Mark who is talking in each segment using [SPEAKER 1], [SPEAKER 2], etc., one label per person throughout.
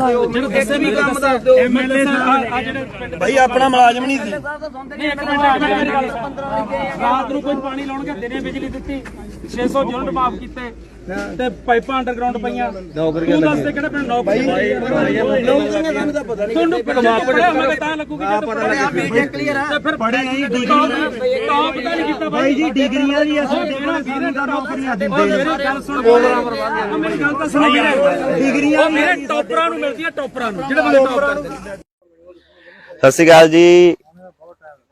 [SPEAKER 1] ਜਿਹੜਾ ਦੱਸੇ ਵੀ ਕੰਮ ਦੱਸ ਦਿਓ ਐਮਐਲਏ ਆ ਜਿਹੜੇ ਪਿੰਡ
[SPEAKER 2] ਭਾਈ ਆਪਣਾ ਮੁਲਾਜ਼ਮ ਨਹੀਂ ਸੀ।
[SPEAKER 1] ਨਹੀਂ ਇੱਕ ਮਿੰਟ ਇੱਕ ਮਿੰਟ ਮੇਰੀ ਗੱਲ। ਰਾਤ ਨੂੰ ਕੋਈ ਪਾਣੀ ਲਾਉਣਗੇ ਦਿਨੇ ਬਿਜਲੀ ਦਿੱਤੀ। 600 ਯੂਨਿਟ ਮਾਫ ਕੀਤੇ ਤੇ ਪਾਈਪਾਂ ਅੰਡਰਗਰਾਉਂਡ ਪਈਆਂ। ਤੂੰ ਦੱਸ ਤੇ ਕਿਹੜੇ ਪਿੰਡ ਨੌਕਰੀ ਸਾਨੂੰ ਤਾਂ ਪਤਾ ਨਹੀਂ ਤੁਹਾਨੂੰ ਪੜਿਆ ਤਾਂ ਲੱਗੂਗੀ ਜੇ ਪੜਿਆ ਬੀਟੈਕ ਕਲੀਅਰ ਆ। ਤੇ ਫਿਰ
[SPEAKER 2] ਪੜ੍ਹੇ ਨਹੀਂ, ਡਿਗਰੀ
[SPEAKER 1] ਟੌਪ ਤਾਂ ਨਹੀਂ ਕੀਤਾ
[SPEAKER 2] ਭਾਈ ਜੀ ਡਿਗਰੀਆਂ ਦੀ ਅਸੀਂ ਦੇਖਣਾ ਵੀਰੇ ਦਾ ਨੌਕਰੀਆਂ ਨੇ
[SPEAKER 1] ਮੇਰੀ ਗੱਲ ਸੁਣ। ਮੇਰੀ ਗੱਲ ਤਾਂ ਸੁਣੋ
[SPEAKER 2] ਡਿਗਰੀਆਂ
[SPEAKER 1] ਮੇਰੇ ਟੌਪਰਾਂ ਨੂੰ ਮਿਲਦੀਆਂ ਟੌਪਰਾਂ ਨੂੰ। ਜਿਹੜੇ ਬੰਦੇ ਟੌਪ ਕਰਦੇ
[SPEAKER 3] ਸਤਿ ਸ਼੍ਰੀ ਅਕਾਲ ਜੀ।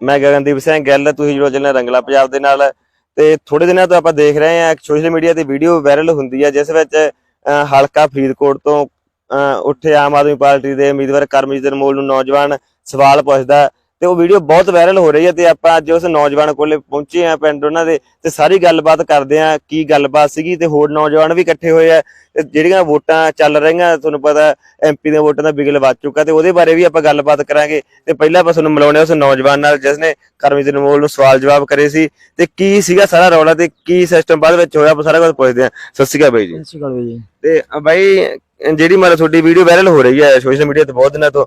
[SPEAKER 3] ਮੈਂ ਗਗਨਦੀਪ ਸਿੰਘ ਗਿੱਲ ਤੁਸੀਂ ਜੁੜੋ ਚੱਲੇ ਰੰਗਲਾ ਪੰਜਾਬ ਦੇ ਨਾਲ। ਤੇ ਥੋੜੇ ਦਿਨਾਂ ਤੋਂ ਆਪਾਂ ਦੇਖ ਰਹੇ ਹਾਂ ਇੱਕ ਸੋਸ਼ਲ ਮੀਡੀਆ ਤੇ ਵੀਡੀਓ ਵਾਇਰਲ ਹੁੰਦੀ ਹੈ ਜਿਸ ਵਿੱਚ ਅਹ, ਹਲਕਾ ਫਰੀਦਕੋਟ ਤੋਂ ਅਹ, ਉੱਠੇ ਆਮ ਆਦਮੀ ਪਾਰਟੀ ਦੇ ਉਮੀਦਵਾਰ ਕਰਮਜੀਤ ਅਨਮੋਲ ਨੂੰ ਨੌਜਵਾਨ ਸਵਾਲ ਪੁੱਛਦਾ ਤੇ ਉਹ ਵੀਡੀਓ ਬਹੁਤ ਵਾਇਰਲ ਹੋ ਰਹੀ ਹੈ ਤੇ ਆਪਾਂ ਅੱਜ ਉਸ ਨੌਜਵਾਨ ਕੋਲੇ ਪਹੁੰਚੇ ਆ ਪਿੰਡ ਉਹਨਾਂ ਦੇ ਤੇ ਸਾਰੀ ਗੱਲਬਾਤ ਕਰਦੇ ਆ ਕੀ ਗੱਲਬਾਤ ਸੀਗੀ ਤੇ ਹੋਰ ਨੌਜਵਾਨ ਵੀ ਇਕੱਠੇ ਹੋਏ ਆ ਜਿਹੜੀਆਂ ਵੋਟਾਂ ਚੱਲ ਰਹੀਆਂ ਤੁਹਾਨੂੰ ਪਤਾ ਐਮਪੀ ਦੀਆਂ ਵੋਟਾਂ ਦਾ ਬਿਗਲ ਵੱਜ ਚੁੱਕਾ ਤੇ ਉਹਦੇ ਬਾਰੇ ਵੀ ਆਪਾਂ ਗੱਲਬਾਤ ਕਰਾਂਗੇ ਤੇ ਪਹਿਲਾਂ ਆਪਾਂ ਤੁਹਾਨੂੰ ਮਿਲਾਉਣੇ ਉਸ ਨੌਜਵਾਨ ਨਾਲ ਜਿਸ ਨੇ ਕਰਮਜੀਤ ਅਨਮੋਲ ਨੂੰ ਸਵਾਲ ਜਵਾਬ ਕਰੇ ਸੀ ਤੇ ਕੀ ਸੀਗਾ ਸਾਰਾ ਰੌਲਾ ਤੇ ਕੀ ਸਿਸਟਮ ਬਾਅਦ ਵਿੱਚ ਹੋਇਆ ਆਪਾਂ ਸਾਰਾ ਕੁਝ ਪੁੱਛਦੇ ਆ ਸਤਿ ਸ਼੍ਰੀ ਅਕਾਲ ਬਾਈ ਜੀ।
[SPEAKER 4] ਸਤਿ ਸ਼੍ਰੀ ਅਕਾਲ ਜੀ।
[SPEAKER 3] ਤੇ ਬਾਈ ਜਿਹੜੀ ਮਤਲਬ ਤੁਹਾਡੀ ਵੀਡੀਓ ਵਾਇਰਲ ਹੋ ਰਹੀ ਹੈ ਸੋਸ਼ਲ ਮੀਡੀਆ ਤੇ ਬਹੁਤ ਦਿਨਾਂ ਤੋਂ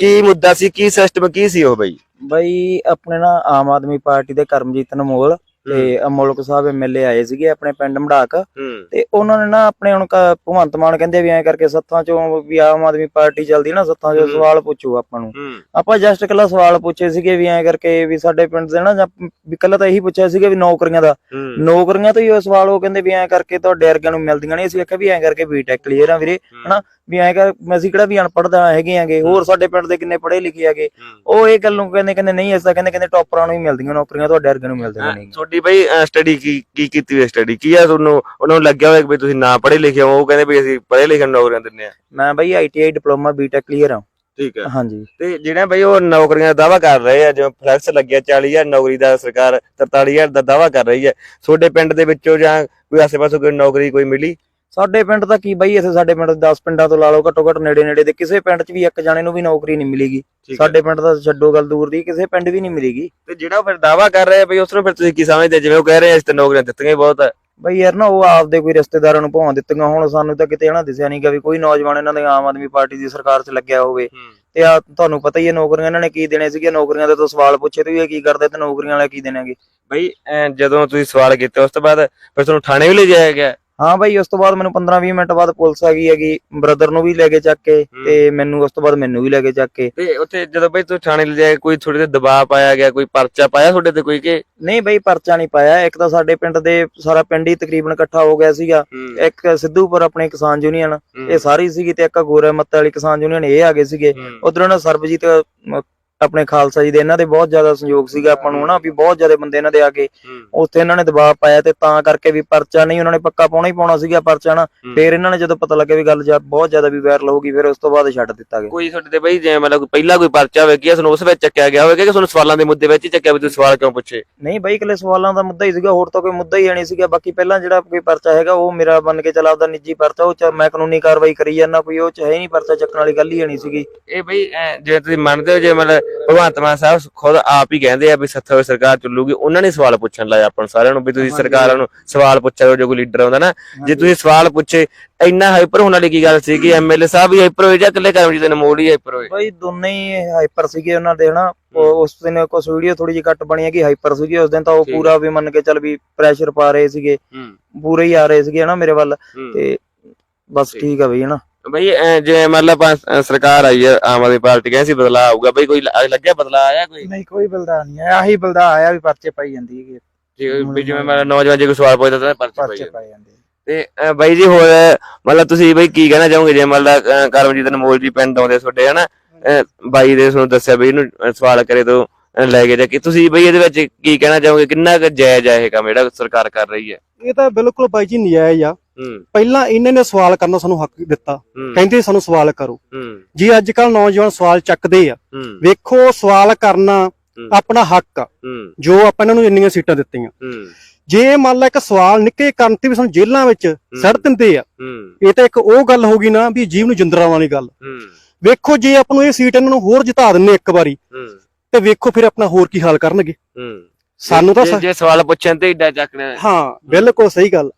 [SPEAKER 3] ਕੀ ਮੁੱਦਾ ਸੀ ਕੀ ਸਿਸਟਮ ਕੀ ਸੀ ਉਹ ਬਾਈ?
[SPEAKER 4] ਬਾਈ ਆਪਣੇ ਨਾ ਆਮ ਆਦਮੀ ਪਾਰਟੀ ਦੇ ਕਰਮਜੀਤ ਅਨਮੋਲ ਤੇ ਅਮੋਲਕ ਸਾਹਿਬ ਐਮਐਲਏ ਆਏ ਸੀਗੇ ਆਪਣੇ ਪਿੰਡ ਮੜਾਕ। ਤੇ ਉਹਨਾਂ ਨੇ ਨਾ ਆਪਣੇ ਹੁਣ ਭਗਵੰਤ ਮਾਨ ਕਹਿੰਦੇ ਵੀ ਐਂ ਕਰਕੇ ਸੱਥਾਂ ਚੋਂ ਵੀ ਆਮ ਆਦਮੀ ਪਾਰਟੀ ਚੱਲਦੀ ਨਾ ਸੱਥਾਂ ਚੋਂ। ਸਵਾਲ ਪੁੱਛੋ ਆਪਾਂ ਨੂੰ। ਆਪਾਂ ਜਸਟ ਕੱਲਾ ਸਵਾਲ ਪੁੱਛੇ ਸੀਗੇ ਵੀ ਐਂ ਕਰਕੇ ਵੀ ਸਾਡੇ ਪਿੰਡ ਦੇ ਨਾ ਵੀ ਕੱਲਾ ਤਾਂ ਇਹੀ ਪੁੱਛਿਆ ਸੀਗਾ ਵੀ ਨੌਕਰੀਆਂ ਦਾ। ਨੌਕਰੀਆਂ ਤੋਂ ਹੀ ਉਹ ਸਵਾਲ ਉਹ ਕਹਿੰਦੇ ਵੀ ਐਂ ਕਰਕੇ ਤੁਹਾਡੇ ਵਰਗਿਆਂ ਨੂੰ ਮਿਲਦੀਆਂ ਨਹੀਂ। ਅਸੀਂ ਆਖਿਆ ਵੀ ਐਂ ਕਰਕੇ ਬੀਟੈਕ ਕਲੀਅਰ ਆ ਵੀਰੇ ਹਨਾ? ਵੀ ਐਂ ਕਰ ਅਸੀਂ ਕਿਹੜਾ ਵੀ ਅਨਪੜ੍ਹਦਾ ਹੈਗੇ ਆਂਗੇ ਹੋਰ ਸਾਡੇ ਪਿੰਡ ਦੇ ਕਿੰਨੇ ਪੜ੍ਹੇ ਲਿਖੇ ਹੈਗੇ ਉਹ ਇਹ ਗੱਲ ਨੂੰ ਕਹਿੰਦੇ ਕਹਿੰਦੇ ਨਹੀਂ ਅਸੀਂ ਕਹਿੰਦੇ ਕਹਿੰਦੇ ਟੌਪਰਾਂ ਨੂੰ ਹੀ ਮਿਲਦੀਆਂ ਨੌਕਰੀਆਂ ਤੁਹਾਡੇ ਵਰਗਿਆਂ ਨੂੰ ਮਿਲਦੀਆਂ ਨਹੀਂ
[SPEAKER 3] ਤੁਹਾਡੀ ਬਾਈ ਸਟੱਡੀ ਕੀ ਕੀ ਕੀਤੀ ਹੋਈ ਸਟੱਡੀ ਕੀ ਆ ਤੁਹਾਨੂੰ ਉਹਨਾਂ ਨੂੰ ਲੱਗਿਆ ਹੋਇਆ ਕਿ ਤੁਸੀਂ ਨਾ ਪੜ੍ਹੇ ਲਿਖੇ ਹੋ ਉਹ ਕਹਿੰਦੇ ਵੀ ਅਸੀਂ ਪੜ੍ਹੇ ਲਿਖੇ ਨੌਕਰੀਆਂ ਦਿੰਦੇ ਆ
[SPEAKER 4] ਮੈਂ ਬਈ ਆਈਟੀਆਈ ਡਿਪਲੋਮਾ ਬੀਟੈਕ ਕਲੀਅਰ ਆ
[SPEAKER 3] ਠੀਕ ਹੈ।
[SPEAKER 4] ਹਾਂਜੀ।
[SPEAKER 3] ਤੇ ਜਿਹੜੇ ਬਈ ਉਹ ਨੌਕਰੀਆਂ ਦਾ ਦਾਵਾ ਕਰ ਰਹੇ ਆ ਜਿਵੇਂ ਫਲੈਕਸ ਲੱਗਿਆ 40000 ਨੌਕਰੀ ਦਾ ਸਰਕਾਰ 43000 ਦਾ ਦਾਵਾ ਕਰ ਰਹੀ ਹੈ ਤੁਹਾਡੇ ਪਿੰਡ ਦੇ ਵਿੱਚੋਂ ਜਾਂ ਕੋਈ ਆਸੇ-ਪਾਸੇ ਕੋਈ ਨੌਕਰੀ ਕੋਈ ਮਿਲੀ?
[SPEAKER 4] ਸਾਡੇ ਪਿੰਡ ਤਾਂ ਕੀ ਬਈ ਇੱਥੇ ਸਾਡੇ ਪਿੰਡ 10 ਪਿੰਡਾਂ ਤੋਂ ਲਾ ਲਓ ਘੱਟੋ ਘੱਟ ਨੇੜੇ ਨੇੜੇ ਦੇ ਕਿਸੇ ਪਿੰਡ 'ਚ ਵੀ ਇੱਕ ਜਾਣੇ ਨੂੰ ਵੀ ਨੌਕਰੀ ਨਹੀਂ ਮਿਲੇਗੀ। ਸਾਡੇ ਪਿੰਡ ਦਾ ਛੱਡੋ ਗੱਲ ਦੂਰ ਦੀ ਕਿਸੇ ਪਿੰਡ ਵੀ ਨਹੀਂ ਮਿਲੇਗੀ।
[SPEAKER 3] ਤੇ ਜਿਹੜਾ ਫਿਰ ਦਾਵਾ ਕਰ ਰਹੇ ਬਈ ਉਸ ਨੂੰ ਫਿਰ ਤੁਸੀਂ ਕੀ ਸਮਝਦੇ? ਜਿਵੇਂ ਉਹ ਕਹਿ ਰਹੇ ਇਸ ਤੇ ਨੌਕਰੀਆਂ ਦਿੱਤੀਆਂ ਬਹੁਤ
[SPEAKER 4] ਬਈ ਯਾਰ ਨਾ ਉਹ ਆਪਦੇ ਕੋਈ ਰਿਸ਼ਤੇਦਾਰਾਂ ਨੂੰ ਭਾਵਾਂ ਦਿੱਤੀਆਂ ਹੁਣ ਸਾਨੂੰ ਤਾਂ ਕਿਤੇ ਹਨਾ ਦਿਸਿਆ ਨਹੀਂਗਾ ਵੀ ਕੋਈ ਨੌਜਵਾਨ ਇਹਨਾਂ ਦੇ ਆਮ ਆਦਮੀ ਪਾਰਟੀ ਦੀ ਸਰਕਾਰ 'ਚ ਲੱਗਿਆ ਹੋਵੇ। ਤੇ ਆ ਤੁਹਾਨੂੰ ਪਤਾ ਹੀ ਹੈ ਨੌਕਰੀਆਂ ਇਹਨਾਂ ਨੇ ਕੀ ਦੇਣੇ ਸੀਗੇ ਨੌਕਰੀਆਂ ਦੇ ਤਾਂ ਸਵਾਲ ਪੁੱਛੇ ਤੇ ਵੀ ਇਹ ਕੀ ਕਰਦੇ ਤੇ ਨੌਕਰੀਆਂ ਵਾਲੇ ਕੀ ਦੇਣਗੇ?
[SPEAKER 3] ਬਈ ਜਦੋਂ ਤੁਸੀਂ ਸਵਾਲ ਕੀਤੇ ਉਸ ਤੋਂ ਬਾਅਦ ਫਿਰ ਤੁਹਾਨੂੰ ਥਾਣੇ ਵੀ ਲੈ ਜਾਇਆ ਗਿਆ।
[SPEAKER 4] ਹਾਂ ਬਾਈ ਉਸ ਤੋਂ ਬਾਅਦ ਮੈਨੂੰ 15-20 ਮਿੰਟ ਬਾਅਦ ਪੁਲਿਸ ਆ ਗਈ ਹੈਗੀ ਬ੍ਰਦਰ ਨੂੰ ਵੀ ਲੈ ਕੇ ਚੱਕ ਕੇ। ਤੇ ਮੈਨੂੰ ਉਸ ਤੋਂ ਬਾਅਦ ਮੈਨੂੰ ਵੀ ਲੈ ਕੇ ਚੱਕ ਕੇ।
[SPEAKER 3] ਤੇ ਉੱਥੇ ਜਦੋਂ ਬਈ ਤੁਸੀਂ ਥਾਣੇ ਲੈ ਜਾਏ ਕੋਈ ਤੁਹਾਡੇ ਤੇ ਦਬਾਅ ਪਾਇਆ ਗਿਆ ਕੋਈ ਪਰਚਾ ਪਾਇਆ ਤੁਹਾਡੇ ਤੇ ਕੋਈ ਕਿ?
[SPEAKER 4] ਨਹੀਂ ਬਈ ਪਰਚਾ ਨਹੀਂ ਪਾਇਆ। ਇੱਕ ਤਾਂ ਸਾਡੇ ਪਿੰਡ ਦੇ ਸਾਰਾ ਪਿੰਡ ਹੀ ਤਕਰੀਬਨ ਇਕੱਠਾ ਹੋ ਗਿਆ ਸੀਗਾ। ਇੱਕ ਸਿੱਧੂਪੁਰ ਆਪਣੇ ਕਿਸਾਨ ਯੂਨੀਅਨ ਇਹ ਸਾਰੀ ਸੀਗੀ ਤੇ ਇੱਕ ਗੋਰੇ ਮੱਤੇ ਵਾਲੀ ਕਿਸਾਨ ਯੂਨੀਅਨ ਇਹ ਆ ਗਏ ਸੀਗੇ। ਉਧਰੋਂ ਸਰਬਜੀਤ ਆਪਣੇ ਖਾਲਸਾ ਜੀ ਦੇ ਇਹਨਾਂ ਦੇ ਬਹੁਤ ਜ਼ਿਆਦਾ ਸੰਯੋਗ ਸੀਗਾ ਆਪਾਂ ਨੂੰ ਹਨਾ ਵੀ ਬਹੁਤ ਜ਼ਿਆਦਾ ਬੰਦੇ ਇਹਨਾਂ ਦੇ ਆ ਕੇ ਉੱਥੇ ਇਹਨਾਂ ਨੇ ਦਬਾਅ ਪਾਇਆ ਤੇ ਤਾਂ ਕਰਕੇ ਵੀ ਪਰਚਾ ਨਹੀਂ ਉਹਨਾਂ ਨੇ ਪੱਕਾ ਪਾਉਣਾ ਹੀ ਪਾਉਣਾ ਸੀਗਾ ਪਰਚਾ ਨਾ ਫਿਰ ਇਹਨਾਂ ਨੇ ਜਦੋਂ ਪਤਾ ਲੱਗਿਆ ਵੀ ਗੱਲ ਜਾ ਬਹੁਤ ਜ਼ਿਆਦਾ ਵੀ ਵਾਇਰਲ ਹੋ ਗਈ ਫਿਰ ਉਸ ਤੋਂ ਬਾਅਦ ਛੱਡ ਦਿੱਤਾ ਗਿਆ।
[SPEAKER 3] ਕੋਈ ਤੁਹਾਡੇ ਤੇ ਬਈ ਜਿਵੇਂ ਮਤਲਬ ਪਹਿਲਾਂ ਕੋਈ ਪਰਚਾ ਹੋਵੇ ਕਿ ਤੁਹਾਨੂੰ ਉਸ ਵਿੱਚ ਚੱਕਿਆ ਗਿਆ ਹੋਵੇ ਕਿ ਤੁਹਾਨੂੰ ਸਵਾਲਾਂ ਦੇ ਮੁੱਦੇ ਵਿੱਚ ਹੀ ਚੱਕਿਆ ਵੀ ਤੁਸੀਂ ਸਵਾਲ ਕਿਉਂ ਪੁੱਛੇ?
[SPEAKER 4] ਨਹੀਂ ਬਾਈ ਇਕੱਲੇ ਸਵਾਲਾਂ ਦਾ ਮੁੱਦਾ ਹੀ ਸੀਗਾ ਹੋਰ ਤਾਂ ਕੋਈ ਮੁੱਦਾ ਹੀ ਨਹੀਂ ਸੀਗਾ। ਬਾਕੀ ਪਹਿਲਾਂ ਜਿਹੜਾ ਕੋਈ ਪਰਚਾ ਹੈਗਾ ਉਹ ਮੇਰਾ ਬਣ ਕੇ ਚੱਲ ਆਪਦਾ ਨਿੱਜੀ ਪਰਚਾ ਉਹ ਚ ਮੈਂ ਕਾਨੂੰਨੀ ਕਾਰਵਾਈ ਕਰੀ ਜਾਂਦਾ ਕੋਈ ਉਹ ਚ ਹੈ ਨਹੀਂ ਪਰਚਾ ਚੱਕਣ ਵਾਲੀ ਗੱਲ ਹੀ ਨਹੀਂ ਸੀਗੀ।
[SPEAKER 3] ਇਹ ਬਈ ਜਿਵੇਂ ਤੁਸੀਂ ਮੰਨਦੇ ਹੋ ਜੇ ਮਤਲਬ ਭਗਵੰਤ ਮਾਨ ਸਾਹਿਬ ਖੁਦ ਆਪ ਹੀ ਕਹਿੰਦੇ ਆ ਵੀ ਸੱਥਾ ਹੋਏ ਸਰਕਾਰ ਚੱਲੂਗੀ। ਉਹਨਾਂ ਨੇ ਸਵਾਲ ਪੁੱਛਣ ਲਾਇਆ ਆਪਾਂ ਨੂੰ ਸਾਰਿਆਂ ਨੂੰ ਵੀ ਤੁਸੀਂ ਸਰਕਾਰਾਂ ਨੂੰ ਸਵਾਲ ਪੁੱਛਿਆ ਜੋ ਕੋਈ ਲੀਡਰ ਆਉਂਦਾ ਨਾ ਜੇ ਤੁਸੀਂ ਸਵਾਲ ਪੁੱਛੇ ਇੰਨਾ ਹਾਈਪਰ ਹੋਣ ਵਾਲੀ ਕੀ ਗੱਲ ਸੀ ਕਿ ਐਮਐਲਏ ਸਾਹਿਬ ਵੀ ਹਾਈਪਰ ਹੋਏ ਜਾਂ ਇਕੱਲੇ ਕਰਮਜੀਤ ਨੇ ਮੋੜ ਹੀ ਹਾਈਪਰ ਹੋਏ?
[SPEAKER 4] ਬਾਈ ਦੋਨੇ ਹੀ ਹਾਈਪਰ ਸੀਗੇ ਉਹਨਾਂ ਦੇ ਹਨਾ। ਉਸ ਦਿਨ ਕੁਝ ਵੀਡੀਓ ਥੋੜੀ ਜਿਹੀ ਘੱਟ ਬਣੀ ਹੈਗੀ ਹਾਈਪਰ ਸੀਗੀ ਉਸ ਦਿਨ ਤਾਂ ਉਹ। ਪੂਰਾ ਵੀ ਮੰਨ ਕੇ ਚੱਲ ਵੀ ਪ੍ਰੈਸ਼ਰ ਪਾ ਰਹੇ ਸੀਗੇ। ਪੂਰੇ ਹੀ ਆ ਰਹੇ ਸੀਗੇ ਹਨਾ ਮੇਰੇ ਵੱਲ। ਤੇ ਬਸ ਠੀਕ ਆ ਬਈ ਹਨਾ।
[SPEAKER 3] ਬਈ ਐਂ ਜਿਵੇਂ ਮਤਲਬ ਆਪਾਂ, ਸਰਕਾਰ ਆਈ ਹੈ ਆਮ ਆਦਮੀ ਪਾਰਟੀ ਕਹਿੰਦੀ ਸੀ ਬਦਲਾ ਆਊਗਾ ਬਈ ਕੋਈ ਲ- ਲੱਗਿਆ ਬਦਲਾ ਆਇਆ ਕੋਈ?
[SPEAKER 5] ਨਹੀਂ ਕੋਈ ਬਲਦਾ ਨਹੀਂ ਆਇਆ ਆਹੀ ਬਲਦਾ ਆਇਆ ਵੀ ਪਰਚੇ ਪਾਈ ਜਾਂਦੀ ਹੈਗੀ।
[SPEAKER 3] ਜੇ ਵੀ ਜਿਵੇਂ ਮਤਲਬ ਨੌਜਵਾਨ ਜੇ ਕੋਈ ਸਵਾਲ ਪੁੱਛਦਾ ਤਾਂ ਪਰਚੇ ਪਾਈ
[SPEAKER 5] ਪਰਚੇ
[SPEAKER 3] ਜਾਂਦੇ।
[SPEAKER 5] ਪਾਈ ਜਾਂਦੇ
[SPEAKER 3] ਤੇ ਅ, ਬਾਈ ਜੀ ਹੋਰ ਮਤਲਬ ਤੁਸੀਂ ਬਈ ਕੀ ਕਹਿਣਾ ਚਾਹੋਗੇ? ਜੇ ਮਤਲਬ ਅ, ਕਰਮਜੀਤ ਅਨਮੋਲ ਜੀ ਪਿੰਡ ਆਉਂਦੇ ਤੁਹਾਡੇ ਹਨਾ? ਅ, ਬਾਈ ਦੇ ਤੁਹਾਨੂੰ ਦੱਸਿਆ ਬਈ ਇਹਨੂੰ ਅ, ਸਵਾਲ ਕਰੇ ਤੋਂ ਅ, ਲੈ ਕੇ ਜਾ ਕੇ। ਤੁਸੀਂ ਬਈ ਇਹਦੇ ਵਿੱਚ ਕੀ ਕਹਿਣਾ ਚਾਹੋਗੇ? ਕਿੰਨਾ ਕੁ ਜਾਇਜ਼ ਹੈ ਇਹ ਕੰਮ ਜਿਹੜਾ ਸਰਕਾਰ ਕਰ ਰਹੀ ਹੈ?
[SPEAKER 2] ਇਹ ਤਾਂ ਬਿਲਕੁਲ ਬਾਈ ਜੀ ਨਜਾਇਜ਼ ਆ।
[SPEAKER 3] ਹੂੰ
[SPEAKER 2] ਪਹਿਲਾਂ ਇਹਨਾਂ ਨੇ ਸਵਾਲ ਕਰਨ ਦਾ ਸਾਨੂੰ ਹੱਕ ਦਿੱਤਾ। ਕਹਿੰਦੇ ਸਾਨੂੰ ਸਵਾਲ ਕਰੋ। ਜੇ ਅੱਜ ਕੱਲ ਨੌਜਵਾਨ ਸਵਾਲ ਚੱਕਦੇ ਆ ਵੇਖੋ ਸਵਾਲ ਕਰਨਾ। ਆਪਣਾ ਹੱਕ ਆ। ਜੋ ਆਪਾਂ ਇਹਨਾਂ ਨੂੰ ਇੰਨੀਆਂ ਸੀਟਾਂ ਦਿੱਤੀਆਂ। ਜੇ ਮੰਨ ਲਾ ਇੱਕ ਸਵਾਲ ਨਿੱਕੇ ਕਰਨ ਤੇ ਵੀ ਸਾਨੂੰ ਜੇਲ੍ਹਾਂ ਵਿੱਚ ਸੜ ਦਿੰਦੇ ਆ ਇਹ ਤਾਂ ਇੱਕ ਉਹ ਗੱਲ ਹੋ ਗਈ ਨਾ ਵੀ ਜੀਵ ਨੂੰ ਜਿੰਦਰਾ ਵਾਲੀ ਗੱਲ। ਵੇਖੋ ਜੇ ਆਪਾਂ ਨੂੰ ਇਹ ਸੀਟ ਇਹਨਾਂ ਨੂੰ ਹੋਰ ਜਿਤਾ ਦਿੰਨੇ ਇੱਕ ਵਾਰੀ ਤੇ ਵੇਖੋ ਫਿਰ ਆਪਣਾ ਹੋਰ ਕੀ ਹਾਲ ਕਰਨਗੇ। ਸਾਨੂੰ ਤਾਂ
[SPEAKER 3] ਜੇ- ਸਵਾਲ ਪੁੱਛਣ ਤੇ ਏਡਾ ਚੱਕਣਾ
[SPEAKER 2] ਹਾਂ ਬਿਲਕੁਲ ਸਹੀ ਗੱਲ।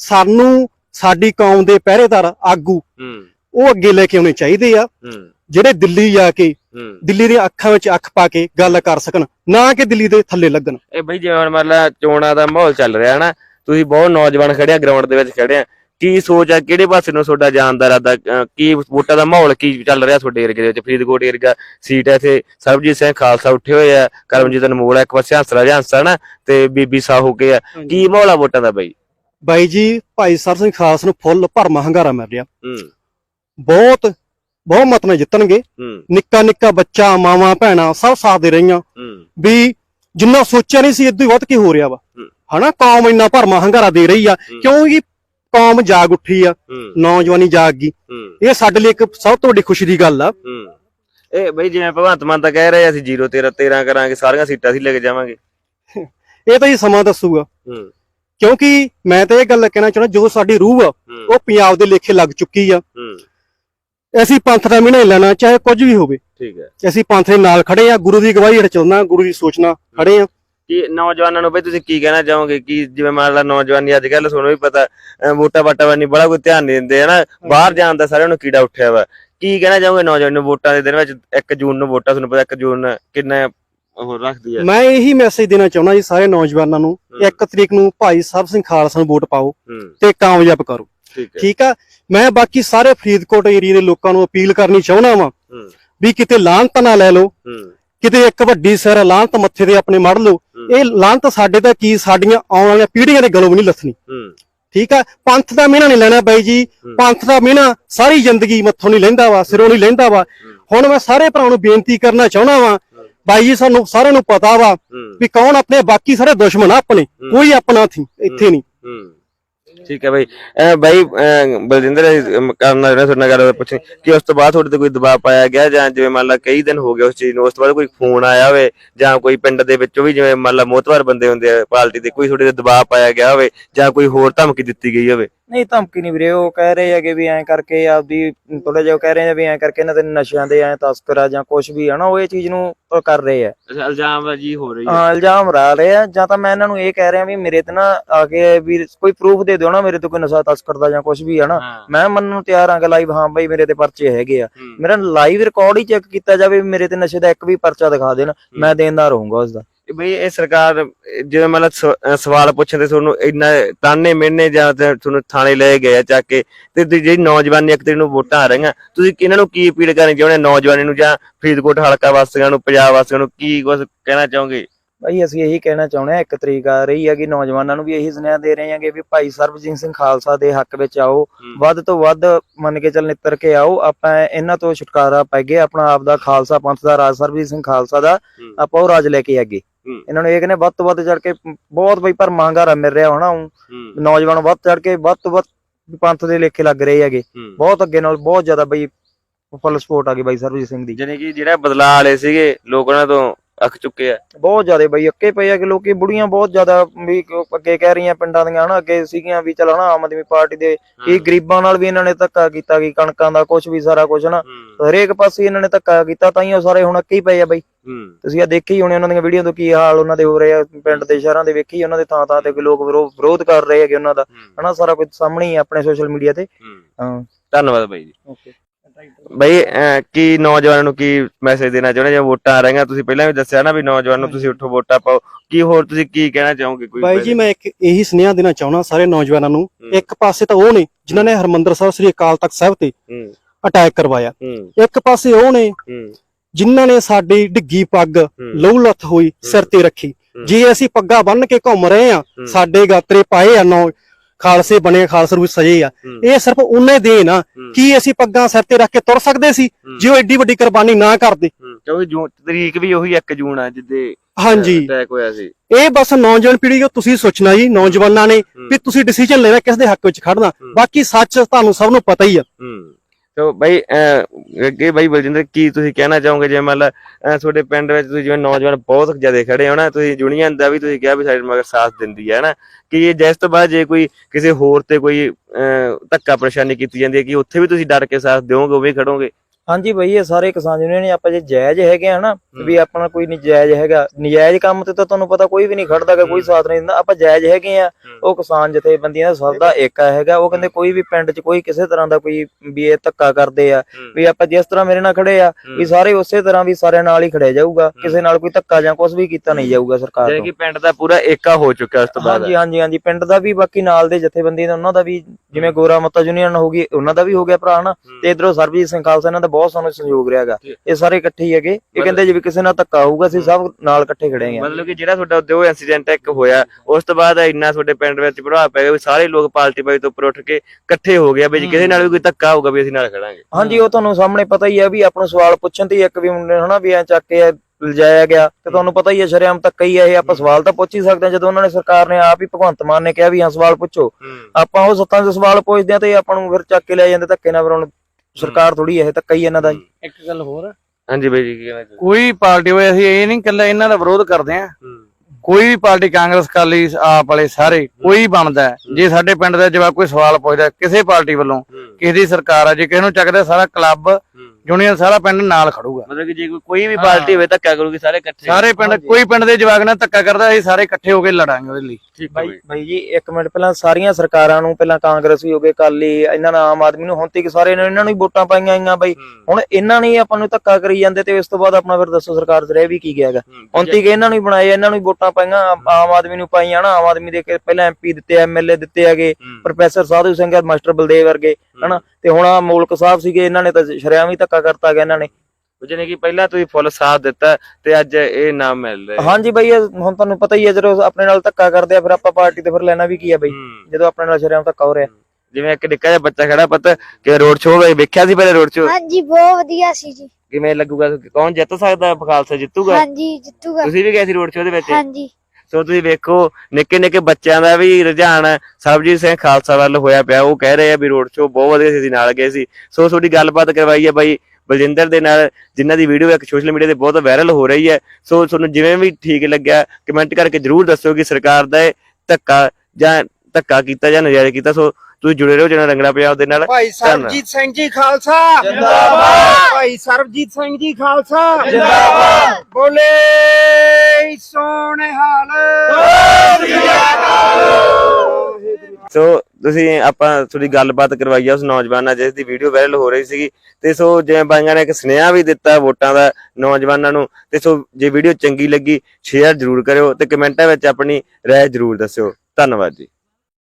[SPEAKER 2] ਸਾਨੂੰ ਸਾਡੀ ਕੌਮ ਦੇ ਪਹਿਰੇਦਾਰ ਆਗੂ
[SPEAKER 3] ਹੂੰ।
[SPEAKER 2] ਉਹ ਅੱਗੇ ਲੈ ਕੇ ਆਉਣੇ ਚਾਹੀਦੇ ਆ।
[SPEAKER 3] ਹੂੰ।
[SPEAKER 2] ਜਿਹੜੇ ਦਿੱਲੀ ਜਾ ਕੇ
[SPEAKER 3] ਹੂੰ।
[SPEAKER 2] ਦਿੱਲੀ ਦੀਆਂ ਅੱਖਾਂ ਵਿੱਚ ਅੱਖ ਪਾ ਕੇ ਗੱਲ ਕਰ ਸਕਣ ਨਾ ਕਿ ਦਿੱਲੀ ਦੇ ਥੱਲੇ ਲੱਗਣ।
[SPEAKER 3] ਇਹ ਬਈ ਜਿਵੇਂ ਹੁਣ ਮਤਲਬ ਚੋਣਾਂ ਦਾ ਮਾਹੌਲ ਚੱਲ ਰਿਹਾ ਨਾ ਤੁਸੀਂ ਬਹੁਤ ਨੌਜਵਾਨ ਖੜੇ ਆ ਗਰਾਊਂਡ ਦੇ ਵਿੱਚ ਖੜੇ ਆ। ਕੀ ਸੋਚ ਆ ਕਿਹੜੇ ਪਾਸੇ ਨੂੰ ਤੁਹਾਡਾ ਜਾਣ ਦਾ ਇਰਾਦਾ ਕੀ ਵੋਟਾਂ ਦਾ ਮਾਹੌਲ ਕੀ ਚੱਲ ਰਿਹਾ ਤੁਹਾਡੇ ਏਰੀਏ ਦੇ ਵਿੱਚ? ਫਰੀਦਕੋਟ ਏਰੀਆ ਸੀਟ ਹੈ ਇੱਥੇ ਸਰਬਜੀਤ ਸਿੰਘ ਖਾਲਸਾ ਉੱਠੇ ਹੋਏ ਆ ਕਰਮਜੀਤ ਅਨਮੋਲ ਆ ਇੱਕ ਪਾਸੇ ਹੰਸਰਾਜ ਹੰਸਾ ਨਾ ਤੇ ਬੀਬੀ ਸਾਹੂ ਕੇ ਆ। ਕੀ ਮਾਹੌਲ ਆ ਵੋਟਾਂ ਦਾ ਬਈ?
[SPEAKER 2] ਬਾਈ ਜੀ ਭਾਈ ਸਰ ਸਿੰਘ ਖਾਸ ਨੂੰ ਫੁੱਲ ਭਰਮਾ ਹੰਗਾਰਾ ਮਿਲ ਰਿਹਾ।
[SPEAKER 3] ਹੂੰ।
[SPEAKER 2] ਬਹੁਤ ਬਹੁਤ ਮਤ ਨਾਲ ਜਿੱਤਣਗੇ।
[SPEAKER 3] ਹੂੰ।
[SPEAKER 2] ਨਿੱਕਾ ਨਿੱਕਾ ਬੱਚਾ ਮਾਵਾਂ ਭੈਣਾਂ ਸਭ ਸਾਥ ਦੇ ਰਹੀਆਂ।
[SPEAKER 3] ਹੂੰ।
[SPEAKER 2] ਵੀ ਜਿੰਨਾ ਸੋਚਿਆ ਨਹੀਂ ਸੀ ਇਦੋਂ ਹੀ ਵੱਧ ਕੀ ਹੋ ਰਿਹਾ ਵਾ। ਹਨਾ ਕੌਮ ਇੰਨਾ ਭਰਮਾ ਹੰਗਾਰਾ ਦੇ ਰਹੀ ਆ। ਕਿਉਂਕਿ ਕੌਮ ਜਾਗ ਉੱਠੀ ਆ। ਨੌਜਵਾਨੀ ਜਾਗ ਗਈ। ਇਹ ਸਾਡੇ ਲਈ ਇੱਕ ਸਭ ਤੋਂ ਵੱਡੀ ਖੁਸ਼ੀ ਦੀ ਗੱਲ ਆ।
[SPEAKER 3] ਇਹ ਬਈ ਜਿਵੇਂ ਭਗਵੰਤ ਮਾਨ ਤਾਂ ਕਹਿ ਰਹੇ ਅਸੀਂ 0 13 13 ਕਰਾਂਗੇ ਸਾਰੀਆਂ ਸੀਟਾਂ ਅਸੀਂ ਲੈ ਕੇ ਜਾਵਾਂਗੇ।
[SPEAKER 2] ਇਹ ਤਾਂ ਹੀ ਸਮਾਂ ਦੱਸੂਗਾ।
[SPEAKER 3] ਹੂੰ।
[SPEAKER 2] ਕਿਉਂਕਿ ਮੈਂ ਤਾਂ ਇਹ ਗੱਲ ਕਹਿਣਾ ਚਾਹੁੰਦਾ ਜੋ ਸਾਡੀ ਰੂਹ ਆ ਉਹ ਪੰਜਾਬ ਦੇ ਲੇਖੇ ਲੱਗ ਚੁੱਕੀ ਆ। ਅਸੀਂ ਪੰਥ ਦਾ ਮਹੀਨਾ ਲੈਣਾ ਚਾਹੇ ਕੁਝ ਵੀ ਹੋਵੇ।
[SPEAKER 3] ਠੀਕ ਹੈ।
[SPEAKER 2] ਅਸੀਂ ਪੰਥ ਦੇ ਨਾਲ ਖੜੇ ਆ ਗੁਰੂ ਦੀ ਗਵਾਹੀ ਚੱਲਣਾ ਗੁਰੂ ਦੀ ਸੋਚਣਾ ਖੜੇ ਆ।
[SPEAKER 3] ਕੀ ਨੌਜਵਾਨਾਂ ਨੂੰ ਬਈ ਤੁਸੀਂ ਕੀ ਕਹਿਣਾ ਚਾਹੋਗੇ? ਕਿ ਜਿਵੇਂ ਮੰਨ ਲਾ ਨੌਜਵਾਨੀ ਅੱਜ ਕੱਲ ਤੁਹਾਨੂੰ ਵੀ ਪਤਾ ਵੋਟਾਂ ਵਾਟਾਂ ਵੱਲ ਨਹੀਂ ਬੜਾ ਕੋਈ ਧਿਆਨ ਨਹੀਂ ਦਿੰਦੇ ਹਨਾ? ਬਾਹਰ ਜਾਣ ਦਾ ਸਾਰਿਆਂ ਨੂੰ ਕੀੜਾ ਉੱਠਿਆ ਵਾ। ਕੀ ਕਹਿਣਾ ਚਾਹੋਗੇ ਨੌਜਵਾਨ ਨੂੰ ਵੋਟਾਂ ਦੇ ਦਿਨ ਵਿੱਚ? 1 ਜੂਨ ਨੂੰ ਵੋਟਾਂ ਤੁਹਾਨੂੰ ਪਤਾ 1 ਜੂਨ ਕਿੰਨਾ ਉਹ ਰੱਖਦੀ ਹੈ
[SPEAKER 2] ਮੈਂ ਇਹੀ ਮੈਸੇਜ ਦੇਣਾ ਚਾਹੁੰਦਾ ਜੀ ਸਾਰੇ ਨੌਜਵਾਨਾਂ ਨੂੰ
[SPEAKER 3] ਹੂੰ।
[SPEAKER 2] ਇੱਕ ਤਰੀਕ ਨੂੰ ਭਾਈ ਸਰਬ ਸਿੰਘ ਖਾਲਸਾ ਨੂੰ ਵੋਟ ਪਾਓ ਤੇ ਕਾਮਯਾਬ ਕਰੋ।
[SPEAKER 3] ਠੀਕ
[SPEAKER 2] ਆ? ਮੈਂ ਬਾਕੀ ਸਾਰੇ ਫਰੀਦਕੋਟ ਏਰੀਆ ਦੇ ਲੋਕਾਂ ਨੂੰ ਅਪੀਲ ਕਰਨੀ ਚਾਹੁੰਦਾ ਵਾਂ ਵੀ ਕਿਤੇ ਲਾਹਨਤ ਨਾ ਲੈ ਲਓ। ਕਿਤੇ ਇੱਕ ਵੱਡੀ ਸਿਰ ਲਾਹਨਤ ਮੱਥੇ ਤੇ ਆਪਣੇ ਮੜ ਲਓ। ਇਹ ਲਾਹਨਤ ਸਾਡੇ ਤਾਂ ਕੀ ਸਾਡੀਆਂ ਆਉਣ ਵਾਲੀਆਂ ਪੀੜ੍ਹੀਆਂ ਦੇ ਗਲੋਂ ਵੀ ਨਹੀਂ ਲੱਥਣੀ। ਠੀਕ ਆ? ਪੰਥ ਦਾ ਮਹੀਨਾ ਨਹੀਂ ਲੈਣਾ ਬਾਈ ਜੀ। ਪੰਥ ਦਾ ਮਹੀਨਾ ਸਾਰੀ ਜ਼ਿੰਦਗੀ ਮੱਥੋਂ ਨਹੀਂ ਲੈਂਦਾ ਵਾ ਸਿਰੋਂ ਨਹੀਂ ਲੈਂਦਾ ਵਾ। ਹੁਣ ਮੈਂ ਸਾਰੇ ਭਰਾਵਾਂ ਨੂੰ ਬੇਨਤੀ ਕਰਨਾ ਚਾਹੁੰਦਾ ਵਾਂ ਬਾਈ ਜੀ ਸਾਨੂੰ ਸਾਰਿਆਂ ਨੂੰ ਪਤਾ ਵਾ ਵੀ ਕੌਣ ਆਪਣੇ ਬਾਕੀ ਸਾਰੇ ਦੁਸ਼ਮਣ ਆ ਆਪਣੇ। ਕੋਈ ਆਪਣਾ ਥੀ ਇੱਥੇ ਨਹੀਂ।
[SPEAKER 3] ਠੀਕ ਹੈ ਬਾਈ। ਅਹ ਬਾਈ ਅਹ ਬਲਜਿੰਦਰ ਕਰਨਾ ਜਿਹੜਾ ਤੁਹਾਡੇ ਨਾਲ ਗੱਲ ਪੁੱਛਣੀ ਕਿ ਉਸ ਤੋਂ ਬਾਅਦ ਤੁਹਾਡੇ ਤੇ ਕੋਈ ਦਬਾਅ ਪਾਇਆ ਗਿਆ ਜਾਂ ਜਿਵੇਂ ਮੰਨ ਲਾ ਕਈ ਦਿਨ ਹੋ ਗਏ ਉਸ ਚੀਜ਼ ਨੂੰ ਉਸ ਤੋਂ ਬਾਅਦ ਕੋਈ ਫੋਨ ਆਇਆ ਹੋਵੇ ਜਾਂ ਕੋਈ ਪਿੰਡ ਦੇ ਵਿੱਚੋਂ ਵੀ ਜਿਵੇਂ ਮੰਨ ਲਾ ਮੋਤਵਾਰ ਬੰਦੇ ਹੁੰਦੇ ਆ ਪਾਰਟੀ ਦੇ ਕੋਈ ਤੁਹਾਡੇ ਤੇ ਦਬਾਅ ਪਾਇਆ ਗਿਆ ਹੋਵੇ ਜਾਂ ਕੋਈ ਹੋਰ ਧਮਕੀ ਦਿੱਤੀ ਗਈ ਹੋਵੇ?
[SPEAKER 4] ਨਹੀਂ ਧਮਕੀ ਨਹੀਂ ਵੀਰੇ ਉਹ ਕਹਿ ਰਹੇ ਹੈਗੇ ਵੀ ਐਂ ਕਰਕੇ ਆਪਦੀ ਥੋੜਾ ਜਿਹਾ ਉਹ ਕਹਿ ਰਹੇ ਆ ਵੀ ਐਂ ਕਰਕੇ ਇਹਨਾਂ ਦੇ ਨਸ਼ਿਆਂ ਦੇ ਐਂ ਤਸਕਰ ਆ ਜਾਂ ਕੁਝ ਵੀ ਹਨਾ ਉਹ ਇਹ ਚੀਜ਼ ਨੂੰ ਉਹ ਕਰ ਰਹੇ ਆ।
[SPEAKER 3] ਅੱਛਾ ਇਲਜ਼ਾਮਬਾਜ਼ੀ ਹੋ ਰਹੀ
[SPEAKER 4] ਹਾਂ। ਇਲਜ਼ਾਮ ਲਾ ਰਹੇ ਆ ਜਾਂ ਤਾਂ ਮੈਂ ਇਹਨਾਂ ਨੂੰ ਇਹ ਕਹਿ ਰਿਹਾ ਵੀ ਮੇਰੇ ਤੇ ਨਾ ਆ ਕੇ ਵੀ ਕੋਈ ਪ੍ਰੂਫ ਦੇ ਦਿਓ ਨਾ ਮੇਰੇ ਤੇ ਕੋਈ ਨਸ਼ਾ ਤਸਕਰ ਦਾ ਜਾਂ ਕੁਝ ਵੀ ਹਨਾ
[SPEAKER 3] ਹਾਂ।
[SPEAKER 4] ਮੈਂ ਮੰਨਣ ਨੂੰ ਤਿਆਰ ਹਾਂ ਕਿ ਲਾਈਵ ਹਾਂ ਬਈ ਮੇਰੇ ਤੇ ਪਰਚੇ ਹੈਗੇ ਆ।
[SPEAKER 3] ਹੂੰ।
[SPEAKER 4] ਮੇਰਾ ਲਾਈਵ ਰਿਕਾਰਡ ਹੀ ਚੈੱਕ ਕੀਤਾ ਜਾਵੇ ਵੀ ਮੇਰੇ ਤੇ ਨਸ਼ੇ ਦਾ ਇੱਕ ਵੀ ਪਰਚਾ ਦਿਖਾ ਦੇਣ। ਮੈਂ ਦੇਣਦਾਰ ਹੋਊਂਗਾ ਉਸ ਦਾ
[SPEAKER 3] ਬਈ ਇਹ ਸਰਕਾਰ ਅਹ ਜਿਵੇਂ ਮਤਲਬ ਸ- ਸਵਾਲ ਪੁੱਛਣ ਤੇ ਤੁਹਾਨੂੰ ਇੰਨਾ ਤਾਨੇ ਮਿਹਨੇ ਜਾਂ ਤੇ ਤੁਹਾਨੂੰ ਥਾਣੇ ਲੈ ਗਏ ਆ ਚੱਕ ਕੇ ਤੇ ਦੂਜੀ ਜਿਹੜੀ ਨੌਜਵਾਨੀ ਇੱਕ ਤਰੀਕ ਨੂੰ ਵੋਟਾਂ ਆ ਰਹੀਆਂ, ਤੁਸੀਂ ਇਹਨਾਂ ਨੂੰ ਕੀ ਅਪੀਲ ਕਰਨੀ ਚਾਹੁੰਦੇ ਹੋ ਨੌਜਵਾਨੀ ਨੂੰ ਜਾਂ ਫਰੀਦਕੋਟ ਹਲਕਾ ਵਾਸੀਆਂ ਨੂੰ, ਪੰਜਾਬ ਵਾਸੀਆਂ ਨੂੰ ਕੀ ਕੁਝ ਕਹਿਣਾ ਚਾਹੋਗੇ?
[SPEAKER 4] ਭਾਈ ਅਸੀਂ ਇਹੀ ਕਹਿਣਾ ਚਾਹੁੰਦੇ ਹਾਂ ਇੱਕ ਤਰੀਕ ਆ ਰਹੀ ਹੈ ਕਿ ਨੌਜਵਾਨਾਂ ਨੂੰ ਵੀ ਇਹੀ ਸੁਨੇਹਾ ਦੇ ਰਹੇ ਹਾਂਗੇ ਵੀ ਭਾਈ ਸਰਬਜੀਤ ਸਿੰਘ ਖਾਲਸਾ ਦੇ ਹੱਕ ਵਿੱਚ ਆਓ ਵੱਧ ਤੋਂ ਵੱਧ ਮੰਨ ਕੇ ਚੱਲ ਨਿੱਤਰ ਕੇ ਆਓ ਆਪਾਂ ਇਹਨਾਂ ਤੋਂ ਛੁਟਕਾਰਾ ਪਾਈਏ ਆਪਣਾ ਆਪ ਦਾ ਖਾਲਸਾ ਪੰਥ ਦਾ ਰਾਜ ਸਰਬਜੀਤ ਸਿੰਘ ਖਾਲਸਾ ਦਾ। ਆਪਾਂ ਉਹ ਰਾਜ ਲੈ ਕੇ ਅੱਗੇ। ਇਹਨਾਂ ਨੂੰ ਇਹ ਕਹਿੰਦੇ ਵੱਧ ਤੋਂ ਵੱਧ ਚੜ ਕੇ ਬਹੁਤ ਬਈ ਪਰ ਮੰਗਾਰਾ ਮਿਲ ਰਿਹਾ ਹੋਣਾ ਨੌਜਵਾਨ ਵੱਧ ਚੜ ਕੇ ਵੱਧ ਤੋਂ ਵੱਧ ਪੰਥ ਦੇ ਲੇਖੇ ਲੱਗ ਰਹੇ ਹੈਗੇ। ਬਹੁਤ ਅੱਗੇ ਨਾਲ ਬਹੁਤ ਜ਼ਿਆਦਾ ਬਈ ਫੁੱਲ ਸਪੋਰਟ ਆ ਗਈ ਬਾਈ ਸਰਬਜੀਤ ਸਿੰਘ ਦੀ।
[SPEAKER 3] ਜਾਣੀ ਕਿ ਜਿਹੜਾ ਬਦਲਾਅ ਵਾਲੇ ਸੀਗੇ ਲੋਕ ਤੋਂ ਅੱਖ ਚੁੱਕੇ ਆ।
[SPEAKER 4] ਬਹੁਤ ਜ਼ਿਆਦਾ ਬਈ ਅੱਕੇ ਪਏ ਆ ਕਿ ਲੋਕੀ ਬੁੜੀਆਂ ਬਹੁਤ ਜ਼ਿਆਦਾ ਵੀ ਅੱਗੇ ਕਹਿ ਰਹੀਆਂ ਪਿੰਡਾਂ ਦੀਆਂ ਹਨਾ ਅੱਗੇ ਸੀਗੀਆਂ ਵੀ ਚਲ ਹਨਾ ਆਮ ਆਦਮੀ ਪਾਰਟੀ ਦੇ ਕੀ ਗਰੀਬਾਂ ਨਾਲ ਵੀ ਇਹਨਾਂ ਨੇ ਧੱਕਾ ਕੀਤਾ ਕਿ ਕਣਕਾਂ ਦਾ ਕੁਝ ਵੀ ਸਾਰਾ ਕੁਝ
[SPEAKER 3] ਹੂੰ।
[SPEAKER 4] ਹਰੇਕ ਪਾਸੇ ਇਹਨਾਂ ਨੇ ਧੱਕਾ ਕੀਤਾ ਤਾਂ ਹੀ ਉਹ ਸਾਰੇ ਹੁਣ ਅੱਕੇ ਹੀ ਪਏ ਆ ਬਈ। ਤੁਸੀਂ ਆ ਦੇਖੀ ਹੋਣੇ ਉਹਨਾਂ ਦੀਆਂ ਵੀਡੀਓ ਤੋਂ ਕੀ ਹਾਲ ਉਹਨਾਂ ਦੇ ਹੋ ਰਹੇ ਆ ਪਿੰਡ ਦੇ ਸ਼ਹਿਰਾਂ ਦੇ ਵੇਖੀ ਉਹਨਾਂ ਦੇ ਥਾਂ ਥਾਂ ਤੇ ਲੋਕ ਵਿਰੋ- ਵਿਰੋਧ ਕਰ ਰਹੇ ਹੈਗੇ ਉਹਨਾਂ ਦਾ। ਹਨਾ ਸਾਰਾ ਕੁਝ ਸਾਹਮਣੇ ਹੀ ਆਪਣੇ ਸੋਸ਼ਲ ਮੀਡੀਆ ਤੇ।
[SPEAKER 3] ਹਾਂ। ਧੰਨਵਾਦ ਬਾਈ ਜੀ।
[SPEAKER 4] ਓਕੇ।
[SPEAKER 3] ਬਈ ਅਹ, ਕੀ ਨੌਜਵਾਨਾਂ ਨੂੰ ਕੀ ਮੈਸੇਜ ਦੇਣਾ ਚਾਹੁੰਦੇ ਜਿਵੇਂ ਵੋਟਾਂ ਆ ਰਹੀਆਂ? ਤੁਸੀਂ ਪਹਿਲਾਂ ਵੀ ਦੱਸਿਆ ਨਾ ਵੀ ਨੌਜਵਾਨ ਨੂੰ ਤੁਸੀਂ ਉੱਠੋ ਵੋਟਾਂ ਪਾਓ। ਕੀ ਹੋਰ ਤੁਸੀਂ ਕੀ ਕਹਿਣਾ ਚਾਹੋਗੇ ਕੋਈ
[SPEAKER 2] ਬਾਈ ਜੀ ਮੈਂ ਇੱਕ ਇਹੀ ਸੁਨੇਹਾ ਦੇਣਾ ਚਾਹੁੰਦਾ ਸਾਰੇ ਨੌਜਵਾਨਾਂ ਨੂੰ।
[SPEAKER 3] ਹੂੰ।
[SPEAKER 2] ਇੱਕ ਪਾਸੇ ਤਾਂ ਉਹ ਨੇ ਜਿਨ੍ਹਾਂ ਨੇ ਹਰਮੰਦਰ ਸਾਹਿਬ ਸ੍ਰੀ ਅਕਾਲ ਤਖਤ ਸਾਹਿਬ ਤੇ
[SPEAKER 3] ਹੂੰ।
[SPEAKER 2] ਅਟੈਕ ਕਰਵਾਇਆ।
[SPEAKER 3] ਹੂੰ।
[SPEAKER 2] ਇੱਕ ਪਾਸੇ ਉਹ ਨੇ
[SPEAKER 3] ਹੂੰ।
[SPEAKER 2] ਜਿਨ੍ਹਾਂ ਨੇ ਸਾਡੀ ਡਿੱਗੀ ਪੱਗ। ਲਹੂ ਲੱਥ ਹੋਈ ਸਿਰ ਤੇ ਰੱਖੀ। ਜੇ ਅਸੀਂ ਪੱਗਾਂ ਬੰਨ ਕੇ ਘੁੰਮ ਰਹੇ ਆ। ਸਾਡੇ ਗਾਤਰੇ ਪਾਏ ਆ ਨੌ ਖਾਲਸੇ ਬਣੇ ਖਾਲਸੇ ਰੂਪ ਸਜੇ ਆ। ਇਹ ਸਿਰਫ ਉਹਨੇ ਆ
[SPEAKER 3] ਹੂੰ।
[SPEAKER 2] ਕੀ ਅਸੀਂ ਪੱਗਾਂ ਸਿਰ ਤੇ ਰੱਖ ਕੇ ਤੁਰ ਸਕਦੇ ਸੀ। ਜੇ ਉਹ ਐਡੀ ਵੱਡੀ ਕੁਰਬਾਨੀ ਨਾ ਕਰਦੇ।
[SPEAKER 3] ਕਿਉਂਕਿ ਜੂਨ ਤਰੀਕ ਵੀ ਉਹੀ 1 ਜੂਨ ਆ ਜਿੱਦੇ
[SPEAKER 2] ਹਾਂਜੀ।
[SPEAKER 3] ਅਟੈਕ ਹੋਇਆ ਸੀ।
[SPEAKER 2] ਇਹ ਬਸ ਨੌਜਵਾਨ ਪੀੜ੍ਹੀ ਜੋ ਤੁਸੀਂ ਸੋਚਣਾ ਜੀ ਨੌਜਵਾਨਾਂ ਨੇ ਵੀ ਤੁਸੀਂ ਡਿਸੀਜਨ ਲੈਣਾ ਕਿਸ ਦੇ ਹੱਕ ਵਿੱਚ ਖੜਨਾ। ਬਾਕੀ ਸੱਚ ਤੁਹਾਨੂੰ ਸਭ ਨੂੰ ਪਤਾ ਹੀ ਆ।
[SPEAKER 3] ਤੋ ਬਾਈ ਅਹ, ਅੱਗੇ ਬਾਈ ਬਲਜਿੰਦਰ ਕੀ ਤੁਸੀਂ ਕਹਿਣਾ ਚਾਹੋਗੇ? ਜੇ ਮੰਨ ਲਾ ਅਹ, ਤੁਹਾਡੇ ਪਿੰਡ ਵਿੱਚ ਤੁਸੀਂ ਜਿਵੇਂ ਨੌਜਵਾਨ ਬਹੁਤ ਜ਼ਿਆਦਾ ਖੜੇ ਹੋ ਨਾ ਤੁਸੀਂ ਯੂਨੀਅਨ ਦਾ ਵੀ ਤੁਸੀਂ ਕਿਹਾ ਵੀ ਸਾਡੇ ਮਗਰ ਸਾਥ ਦਿੰਦੀ ਹੈ ਨਾ ਕਿ ਇਹ ਜਿਸ ਤੋਂ ਬਾਅਦ ਜੇ ਕੋਈ ਕਿਸੇ ਹੋਰ ਤੇ ਕੋਈ ਅਹ, ਧੱਕਾ ਪਰੇਸ਼ਾਨੀ ਕੀਤੀ ਜਾਂਦੀ ਹੈ ਕਿ ਉੱਥੇ ਵੀ ਤੁਸੀਂ ਡਰ ਕੇ ਸਾਥ ਦਿਓਗੇ ਉਹ ਵੀ ਖੜੋਗੇ?
[SPEAKER 4] ਹਾਂਜੀ ਬਈ ਇਹ ਸਾਰੇ ਕਿਸਾਨ ਯੂਨੀਅਨ ਨੇ ਆਪਾਂ ਜੇ ਜਾਇਜ਼ ਹੈਗੇ ਆ ਨਾ ਵੀ ਆਪਣਾ ਕੋਈ ਨਜਾਇਜ਼ ਹੈਗਾ ਨਜਾਇਜ਼ ਕੰਮ ਤੇ ਤਾਂ ਤੁਹਾਨੂੰ ਪਤਾ ਕੋਈ ਵੀ ਨਹੀਂ ਖੜਦਾ ਗਾ ਕੋਈ ਸਾਥ ਨਹੀਂ ਦਿੰਦਾ ਆਪਾਂ ਜਾਇਜ਼ ਹੈਗੇ ਆ ਉਹ ਕਿਸਾਨ ਜਥੇਬੰਦੀਆਂ ਦਾ ਸਭ ਦਾ ਏਕਾ ਹੈਗਾ ਉਹ ਕਹਿੰਦੇ ਕੋਈ ਵੀ ਪਿੰਡ 'ਚ ਕੋਈ ਕਿਸੇ ਤਰ੍ਹਾਂ ਦਾ ਕੋਈ ਵੀ ਇਹ ਧੱਕਾ ਕਰਦੇ ਆ ਵੀ ਆਪਾਂ ਜਿਸ ਤਰ੍ਹਾਂ ਮੇਰੇ ਨਾਲ ਖੜੇ ਆ ਵੀ ਸਾਰੇ ਉਸੇ ਤਰ੍ਹਾਂ ਵੀ ਸਾਰਿਆਂ ਨਾਲ ਹੀ ਖੜੇ ਜਾਊਗਾ ਕਿਸੇ ਨਾਲ ਕੋਈ ਧੱਕਾ ਜਾਂ ਕੁਝ ਵੀ ਕੀਤਾ ਨਹੀਂ ਜਾਊਗਾ ਸਰਕਾਰ ਤੋਂ।
[SPEAKER 3] ਕਿ ਪਿੰਡ ਦਾ ਪੂਰਾ ਏਕਾ ਹੋ ਚੁੱਕਿਆ ਉਸ ਤੋਂ ਬਾਅਦ।
[SPEAKER 4] ਹਾਂਜੀ ਹਾਂਜੀ ਹਾਂਜੀ ਪਿੰਡ ਦਾ ਵੀ ਬਾਕੀ ਨਾਲ ਦੇ ਜਥੇਬੰਦੀ ਦਾ ਉਹਨਾਂ ਦਾ ਵੀ ਜਿਵੇਂ ਗੋਰਾ ਮੱਤਾ ਯੂਨੀਅਨ ਹੋ ਗਈ ਉਹਨਾਂ ਦਾ ਵੀ ਹੋ ਗਿਆ ਭਰਾ ਨਾ ਤੇ ਇਧਰੋਂ ਸਰਬਜੀਤ ਸਿੰਘ ਖਾਲਸਾ ਇਹਨਾਂ ਦਾ ਬਹੁਤ ਸਾਨੂੰ ਸਹਿਯੋਗ ਰਿਹਾਗਾ। ਇਹ ਸਾਰੇ ਇਕੱਠੇ ਹੀ ਹੈਗੇ। ਇਹ ਕਹਿੰਦੇ ਜੇ ਵੀ ਕਿਸੇ ਨਾਲ ਧੱਕਾ ਹੋਊਗਾ ਅਸੀਂ ਸਭ ਨਾਲ ਇਕੱਠੇ ਖੜੇ ਹਾਂ।
[SPEAKER 3] ਮਤਲਬ ਕਿ ਜਿਹੜਾ ਤੁਹਾਡਾ ਉੱਤੇ ਉਹ ਇਨਸੀਡੈਂਟ ਇੱਕ ਹੋਇਆ ਉਸ ਤੋਂ ਬਾਅਦ ਇੰਨਾ ਤੁਹਾਡੇ ਪਿੰਡ ਵਿੱਚ ਪ੍ਰਭਾਵ ਪੈ ਗਿਆ ਵੀ ਸਾਰੇ ਲੋਕ ਪਾਰਟੀ ਬਾਈ ਤੋਂ ਉੱਪਰ ਉੱਠ ਕੇ ਇਕੱਠੇ ਹੋ ਗਏ ਵੀ ਜੇ ਕਿਸੇ ਨਾਲ ਵੀ ਕੋਈ ਧੱਕਾ ਹੋਊਗਾ ਵੀ ਅਸੀਂ ਨਾਲ ਖੜਾਂਗੇ।
[SPEAKER 4] ਹਾਂਜੀ ਉਹ ਤੁਹਾਨੂੰ ਸਾਹਮਣੇ ਪਤਾ ਹੀ ਹੈ ਵੀ ਆਪਾਂ ਨੂੰ ਸਵਾਲ ਪੁੱਛਣ ਤੇ ਇੱਕ ਵੀ ਮੁੰਡੇ ਹਨਾ ਵੀ ਐ ਚੱਕ ਕੇ ਲਜਾਇਆ ਗਿਆ। ਤੇ ਤੁਹਾਨੂੰ ਪਤਾ ਹੀ ਹੈ ਸ਼ਰੇਆਮ ਧੱਕਾ ਹੀ ਹੈ ਇਹ। ਆਪਾਂ ਸਵਾਲ ਤਾਂ ਪੁੱਛ ਹੀ ਸਕਦੇ ਹਾਂ ਜਦੋਂ ਉਹਨਾਂ ਨੇ ਸਰਕਾਰ ਨੇ ਆਪ ਹੀ ਭਗਵੰਤ ਮਾਨ ਨੇ ਕਿਹਾ ਵੀ ਹਾਂ ਸਵਾਲ ਪੁੱਛੋ। ਆਪਾਂ ਉਹ ਸੱਤਾਂ ਦੇ ਸਵਾਲ ਪੁੱਛਦੇ ਆ ਤੇ ਆਪਾਂ ਨੂੰ ਫਿਰ ਚੱਕ ਕੇ ਲੈ ਜਾਂਦੇ ਧੱਕੇ ਨਾਲ ਫਿਰ ਸਰਕਾਰ ਥੋੜੀ ਇਹ ਧੱਕਾ ਹੀ ਇਹਨਾਂ ਦਾ ਜੀ।
[SPEAKER 6] ਇੱਕ ਗੱਲ ਹੋਰ।
[SPEAKER 3] ਹਾਂਜੀ ਬਾਈ ਜੀ ਕੀ ਕਹਿਣਾ ਚਾਹੁੰਦੇ?
[SPEAKER 6] ਕੋਈ ਪਾਰਟੀ ਹੋਏ ਅਸੀਂ ਇਹ ਨਹੀਂ ਕੱਲਾ ਇਹਨਾਂ ਦਾ ਵਿਰੋਧ ਕਰਦੇ ਆ ਕੋਈ ਵੀ ਪਾਰਟੀ ਕਾਂਗਰਸ ਕਾਲੀ ਆਪ ਵਾਲੇ ਸਾਰੇ ਕੋਈ ਬਣਦਾ। ਜੇ ਸਾਡੇ ਪਿੰਡ ਦਾ ਜਵਾਬ ਕੋਈ ਸਵਾਲ ਪੁੱਛਦਾ ਕਿਸੇ ਪਾਰਟੀ ਵੱਲੋਂ ਕਿਸੇ ਦੀ ਸਰਕਾਰ ਆ ਜੇ ਕਿਸੇ ਨੂੰ ਚੱਕਦਾ ਸਾਰਾ ਕਲੱਬ ਯੂਨੀਅਨ ਸਾਰਾ ਪਿੰਡ ਨਾਲ ਖੜੂਗਾ।
[SPEAKER 3] ਮਤਲਬ ਕਿ ਜੇ ਕੋਈ- ਕੋਈ ਵੀ ਪਾਰਟੀ ਹੋਵੇ ਧੱਕਾ ਕਰੂਗੀ ਸਾਰੇ ਇਕੱਠੇ
[SPEAKER 6] ਸਾਰੇ ਪਿੰਡ ਕੋਈ ਪਿੰਡ ਦੇ ਜਵਾਕ ਨਾਲ ਧੱਕਾ ਕਰਦਾ ਅਸੀਂ ਸਾਰੇ ਇਕੱਠੇ ਹੋ ਕੇ ਲੜਾਂਗੇ ਉਹਦੇ ਲਈ।
[SPEAKER 3] ਠੀਕ ਹੈ
[SPEAKER 4] ਬਾਈ
[SPEAKER 3] ਬਾਈ।
[SPEAKER 4] ਬਾਈ ਜੀ ਇੱਕ ਮਿੰਟ ਪਹਿਲਾਂ ਸਾਰੀਆਂ ਸਰਕਾਰਾਂ ਨੂੰ ਪਹਿਲਾਂ ਕਾਂਗਰਸੀ ਹੋ ਗਏ ਕਾਲੀ ਇਹਨਾਂ ਨਾਲ ਆਮ ਆਦਮੀ ਨੂੰ ਹੁਣ ਤੱਕ ਸਾਰੇ ਨੇ ਇਹਨਾਂ ਨੂੰ ਹੀ ਵੋਟਾਂ ਪਾਈਆਂ ਆਈਆਂ ਬਾਈ। ਹੁਣ ਇਹਨਾਂ ਨੇ ਹੀ ਆਪਾਂ ਨੂੰ ਧੱਕਾ ਕਰੀ ਜਾਂਦੇ ਤੇ ਇਸ ਤੋਂ ਬਾਅਦ ਆਪਣਾ ਫਿਰ ਦੱਸੋ ਸਰਕਾਰ ਚ ਰਹਿ ਵੀ ਕੀ ਗਿਆਗਾ ਹੁਣ ਤੱਕ ਇਹਨਾਂ ਨੂੰ ਹੀ ਬਣਾਏ ਇਹਨਾਂ ਨੂੰ ਹੀ ਵੋਟਾਂ ਪਾਈਆਂ ਆਮ- ਆਮ ਆਦਮੀ ਨੂੰ ਪਾਈਆਂ ਨਾ ਆਮ ਆਦਮੀ ਦੇ ਕੇ ਪਹਿਲਾਂ ਐਮਪੀ ਦਿੱਤੇ ਐਮਐਲਏ ਦਿੱਤੇ ਹੈਗੇ ਪ੍ਰੋਫੈਸਰ ਸਾਧੂ ਸਿੰਘ ਮਾਸਟਰ ਬਲਦੇਵ ਵਰਗੇ ਹਨਾ? ਤੇ ਹੁਣ ਆ ਮੌਲਕ ਸਾਹਿਬ ਸੀਗੇ ਇਹਨਾਂ ਨੇ ਤਾਂ ਸ਼ਰਿਆਮ ਹੀ ਧੱਕਾ ਕਰਤਾ ਗਿਆ ਇਹਨਾਂ ਨੇ।
[SPEAKER 3] ਜਿਹਨੇ ਕਿ ਪਹਿਲਾਂ ਤੁਸੀਂ ਫੁੱਲ ਸਾਥ ਦਿੱਤਾ ਤੇ ਅੱਜ ਇਹ ਨਾਮ ਮਿਲ ਰਿਹਾ।
[SPEAKER 4] ਹਾਂਜੀ ਬਾਈ ਇਹ ਹੁਣ ਤੁਹਾਨੂੰ ਪਤਾ ਹੀ ਹੈ ਜਦੋਂ ਆਪਣੇ ਨਾਲ ਧੱਕਾ ਕਰਦੇ ਆ ਫਿਰ ਆਪਾਂ ਪਾਰਟੀ ਤੇ ਫਿਰ ਲੈਣਾ ਵੀ ਕੀ ਆ ਬਾਈ ਜਦੋਂ ਆਪਣੇ ਨਾਲ ਸ਼ਰਿਆਮ ਧੱਕਾ ਹੋ ਰਿਹਾ।
[SPEAKER 3] ਜਿਵੇਂ ਇੱਕ ਨਿੱਕਾ ਜਿਹਾ ਬੱਚਾ ਖੜਾ ਪਤਾ ਕਿ ਰੋਡ ਸ਼ੋਅ ਵੇ ਵੇਖਿਆ ਸੀ ਪਹਿਲੇ ਰੋਡ ਸ਼ੋਅ?
[SPEAKER 7] ਹਾਂਜੀ ਬਹੁਤ ਵਧੀਆ ਸੀ ਜੀ।
[SPEAKER 3] ਕਿਵੇਂ ਲੱਗੂਗਾ? ਕੌਣ ਜਿੱਤ ਸਕਦਾ? ਖਾਲਸਾ ਜਿੱਤੂਗਾ?
[SPEAKER 7] ਹਾਂਜੀ ਜਿੱਤੂਗਾ।
[SPEAKER 3] ਤੁਸੀਂ ਵੀ ਗਏ ਸੀ ਰੋਡ ਸ਼ੋਅ ਦੇ ਵਿੱਚ?
[SPEAKER 7] ਹਾਂਜੀ।
[SPEAKER 3] ਸੋ ਤੁਸੀਂ ਵੇਖੋ ਨਿੱਕੇ ਨਿੱਕੇ ਬੱਚਿਆਂ ਦਾ ਵੀ ਰੁਝਾਨ ਸਰਬਜੀਤ ਸਿੰਘ ਖਾਲਸਾ ਵੱਲ ਹੋਇਆ ਪਿਆ। ਉਹ ਕਹਿ ਰਹੇ ਆ ਵੀ ਰੋਡ ਸ਼ੋਅ ਬਹੁਤ ਵਧੀਆ ਸੀ ਅਸੀਂ ਨਾਲ ਗਏ ਸੀ। ਸੋ ਤੁਹਾਡੀ ਗੱਲਬਾਤ ਕਰਵਾਈ ਹੈ ਬਾਈ ਬਲਜਿੰਦਰ ਦੇ ਨਾਲ ਜਿਨ੍ਹਾਂ ਦੀ ਵੀਡੀਓ ਇੱਕ ਸੋਸ਼ਲ ਮੀਡੀਆ ਤੇ ਬਹੁਤ ਵਾਇਰਲ ਹੋ ਰਹੀ ਹੈ। ਸੋ ਤੁਹਾਨੂੰ ਜਿਵੇਂ ਵੀ ਠੀਕ ਲੱਗਿਆ ਕਮੈਂਟ ਕਰਕੇ ਜਰੂਰ ਦੱਸੋ ਕਿ ਸਰਕਾਰ ਦਾ ਇਹ ਧੱਕਾ ਜਾਂ ਧੱਕਾ ਕੀਤਾ ਜਾਂ ਨਜ਼ਾਰੇ ਕੀਤਾ। ਸੋ ਤੁਸੀਂ ਜੁੜੇ ਰਹੋ ਜਨਾ ਰੰਗਲਾ ਪੰਜਾਬ ਦੇ ਨਾਲ।
[SPEAKER 5] ਭਾਈ ਸਰਬਜੀਤ ਸਿੰਘ ਜੀ ਖਾਲਸਾ।
[SPEAKER 4] ਜਿੰਦਾਬਾਦ।
[SPEAKER 5] ਭਾਈ ਸਰਬਜੀਤ ਸਿੰਘ ਜੀ ਖਾਲਸਾ। ਜਿੰਦਾਬਾਦ। ਬੋਲੇ। ਸੋਹਣੇ ਹਾਲ।
[SPEAKER 3] ਸੋ, ਤੁਸੀਂ ਆਪਾਂ ਥੋੜੀ ਗੱਲਬਾਤ ਕਰਵਾਈ ਆ ਉਸ ਨੌਜਵਾਨ ਨਾਲ ਜਿਸ ਦੀ ਵੀਡੀਓ ਵਾਇਰਲ ਹੋ ਰਹੀ ਸੀਗੀ। ਤੇ ਸੋ, ਜਿਵੇਂ ਬਾਈਆਂ ਨੇ ਇੱਕ ਸੁਨੇਹਾ ਵੀ ਦਿੱਤਾ ਵੋਟਾਂ ਦਾ ਨੌਜਵਾਨਾਂ ਨੂੰ, ਤੇ ਸੋ, ਜੇ ਵੀਡੀਓ ਚੰਗੀ ਲੱਗੀ ਸ਼ੇਅਰ ਜ਼ਰੂਰ ਕਰਿਓ ਤੇ ਕਮੈਂਟਾਂ ਵਿੱਚ ਆਪਣੀ ਰਾਏ ਜ਼ਰੂਰ ਦੱਸਿਓ। ਧੰਨਵਾਦ ਜੀ।